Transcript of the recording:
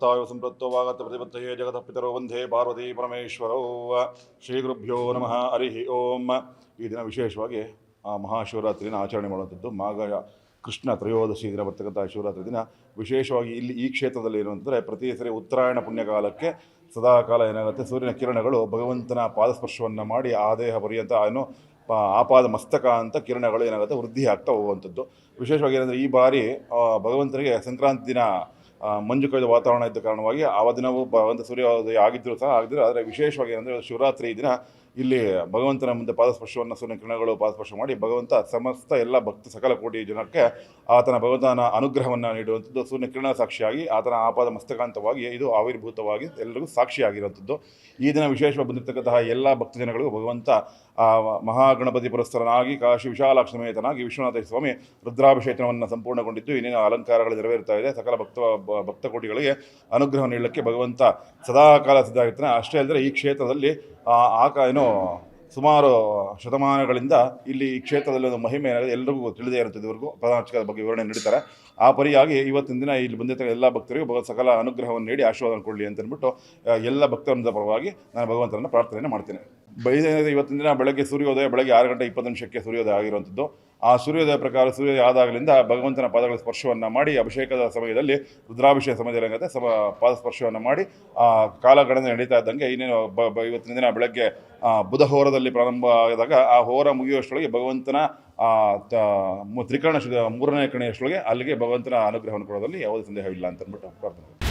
ಪ್ರಾಪ್ತಾಯ ಆಗತ್ತ ವಾಗತ ಪ್ರತಿಪತ್ತಯೇ ಜಗತಪಿತರೋ ವಂದೇ ಪಾರ್ವತಿ ಪರಮೇಶ್ವರೋ. ಶ್ರೀ ಗುರುಭ್ಯೋ ನಮಃ. ಹರಿ ಓಂ. ಈ ದಿನ ವಿಶೇಷವಾಗಿ ಆ ಮಹಾಶಿವರಾತ್ರಿನ ಆಚರಣೆ ಮಾಡುವಂಥದ್ದು ಮಾಗ ಕೃಷ್ಣ ತ್ರಯೋದಶಿ ದಿನ ಬರ್ತಕ್ಕಂಥ ಶಿವರಾತ್ರಿ ದಿನ. ವಿಶೇಷವಾಗಿ ಇಲ್ಲಿ ಈ ಕ್ಷೇತ್ರದಲ್ಲಿ ಏನು ಅಂತಂದರೆ ಪ್ರತಿ ಸರಿ ಉತ್ತರಾಯಣ ಪುಣ್ಯಕಾಲಕ್ಕೆ ಸದಾಕಾಲ ಏನಾಗುತ್ತೆ? ಸೂರ್ಯನ ಕಿರಣಗಳು ಭಗವಂತನ ಪಾದಸ್ಪರ್ಶವನ್ನು ಮಾಡಿ ಆ ದೇಹ ಪರ್ಯಂತ ಏನು ಆಪಾದ ಮಸ್ತಕ ಅಂತ ಕಿರಣಗಳು ಏನಾಗುತ್ತೆ ವೃದ್ಧಿ ಆಗ್ತಾ ಹೋಗುವಂಥದ್ದು. ವಿಶೇಷವಾಗಿ ಏನಂದರೆ ಈ ಬಾರಿ ಭಗವಂತನಿಗೆ ಸಂಕ್ರಾಂತಿ ದಿನ ಮಂಜು ಕವಿದ ವಾತಾವರಣ ಇದ್ದ ಕಾರಣವಾಗಿ ಆ ದಿನವೂ ಭಗವಂತ ಸೂರ್ಯೋದಯ ಆಗಿದ್ದರೂ ಸಹ ಆಗಿದ್ದರೂ ಆದರೆ ವಿಶೇಷವಾಗಿ ಏನಂದರೆ ಶಿವರಾತ್ರಿ ದಿನ ಇಲ್ಲಿ ಭಗವಂತನ ಮುಂದೆ ಪಾದಸ್ಪರ್ಶವನ್ನು, ಸೂರ್ಯ ಕಿರಣಗಳು ಪಾದಸ್ಪರ್ಶ ಮಾಡಿ ಭಗವಂತ ಸಮಸ್ತ ಎಲ್ಲ ಭಕ್ತ ಸಕಲ ಕೋಟಿ ಜನಕ್ಕೆ ಆತನ ಭಗವಂತನ ಅನುಗ್ರಹವನ್ನು ನೀಡುವಂಥದ್ದು. ಸೂರ್ಯ ಕಿರಣ ಸಾಕ್ಷಿಯಾಗಿ ಆತನ ಆಪಾದ ಮಸ್ತಕಾಂತವಾಗಿ ಇದು ಆವಿರ್ಭೂತವಾಗಿ ಎಲ್ಲರಿಗೂ ಸಾಕ್ಷಿಯಾಗಿರುವಂಥದ್ದು. ಈ ದಿನ ವಿಶೇಷವಾಗಿ ಬಂದಿರತಕ್ಕಂತಹ ಎಲ್ಲ ಭಕ್ತ ಜನಗಳಿಗೂ ಭಗವಂತ ಮಹಾಗಣಪತಿ ಪುರಸ್ಕರನಾಗಿ ಕಾಶಿ ವಿಶಾಲಾಕ್ಷಮೇತನಾಗಿ ವಿಶ್ವನಾಥ ಸ್ವಾಮಿ ರುದ್ರಾಭಿಷೇಕವನ್ನು ಸಂಪೂರ್ಣಗೊಂಡಿದ್ದು ಇನ್ನೇನು ಅಲಂಕಾರಗಳು ನೆರವೇರ್ತಾ ಇದೆ. ಸಕಲ ಭಕ್ತ ಭಕ್ತ ಕೋಟಿಗಳಿಗೆ ಅನುಗ್ರಹ ನೀಡಲಿಕ್ಕೆ ಭಗವಂತ ಸದಾಕಾಲ ಸಿದ್ಧಾಗಿರ್ತಾನೆ ಅಷ್ಟೇ ಅಲ್ಲದೆ ಈ ಕ್ಷೇತ್ರದಲ್ಲಿ ಆಕ ಏನು ಸುಮಾರು ಶತಮಾನಗಳಿಂದ ಇಲ್ಲಿ ಈ ಕ್ಷೇತ್ರದಲ್ಲಿ ಒಂದು ಮಹಿಮೆ ಎಲ್ಲರಿಗೂ ತಿಳಿದೇ ಇರುತ್ತೆ ಇದುವರೆಗೂ. ಪ್ರಧಾನ ಬಗ್ಗೆ ವಿವರಣೆ ನೀಡುತ್ತಾರೆ ಆ ಪರಿಯಾಗಿ ಇವತ್ತಿನ ದಿನ ಇಲ್ಲಿ ಬಂದಿರ್ತಕ್ಕ ಎಲ್ಲ ಭಕ್ತರಿಗೂ ಭಗವತ್ ಸಕಲ ಅನುಗ್ರಹವನ್ನು ನೀಡಿ ಆಶೀರ್ವಾದ ಕೊಡಲಿ ಅಂತ ಅಂದ್ಬಿಟ್ಟು ಎಲ್ಲ ಭಕ್ತರಿಂದ ಪರವಾಗಿ ನಾನು ಭಗವಂತನನ್ನು ಪ್ರಾರ್ಥನೆ ಮಾಡ್ತೇನೆ. ಬೈದೇನಿದೆ ಇವತ್ತಿನ ದಿನ ಬೆಳಗ್ಗೆ ಸೂರ್ಯೋದಯ, ಬೆಳಗ್ಗೆ ಆರು ಗಂಟೆ ಇಪ್ಪತ್ತು ನಿಮಿಷಕ್ಕೆ ಸೂರ್ಯೋದಯ ಆಗಿರುವಂಥದ್ದು. ಆ ಸೂರ್ಯೋದಯ ಪ್ರಕಾರ ಸೂರ್ಯೋದಯ ಆದಾಗಲಿಂದ ಭಗವಂತನ ಪಾದಗಳ ಸ್ಪರ್ಶವನ್ನು ಮಾಡಿ, ಅಭಿಷೇಕದ ಸಮಯದಲ್ಲಿ ರುದ್ರಾಭಿಷೇಕ ಸಮಯದಲ್ಲಿ ಏನಾಗುತ್ತೆ ಸಮ ಪಾದ ಸ್ಪರ್ಶವನ್ನು ಮಾಡಿ, ಆ ಕಾಲಗಣನೆ ನಡೀತಾ ಇದ್ದಂಗೆ ಇನ್ನೇನು ಬ ಇವತ್ತಿನ ದಿನ ಬೆಳಗ್ಗೆ ಬುಧ ಹೋರದಲ್ಲಿ ಪ್ರಾರಂಭ ಆದಾಗ ಆ ಹೋರ ಮುಗಿಯುವಷ್ಟರೊಳಗೆ ಭಗವಂತನ ತ್ರಿಕರ್ಣ ಮೂರನೇ ಕಣೆಯಷ್ಟೊಳಗೆ ಅಲ್ಲಿಗೆ ಭಗವಂತನ ಅನುಗ್ರಹವನ್ನು ಕೊಡೋದಲ್ಲಿ ಯಾವುದೇ ಸಂದೇಹವಿಲ್ಲ ಅಂತ ಅಂದ್ಬಿಟ್ಟು ಪ್ರಾರ್ಥನೆ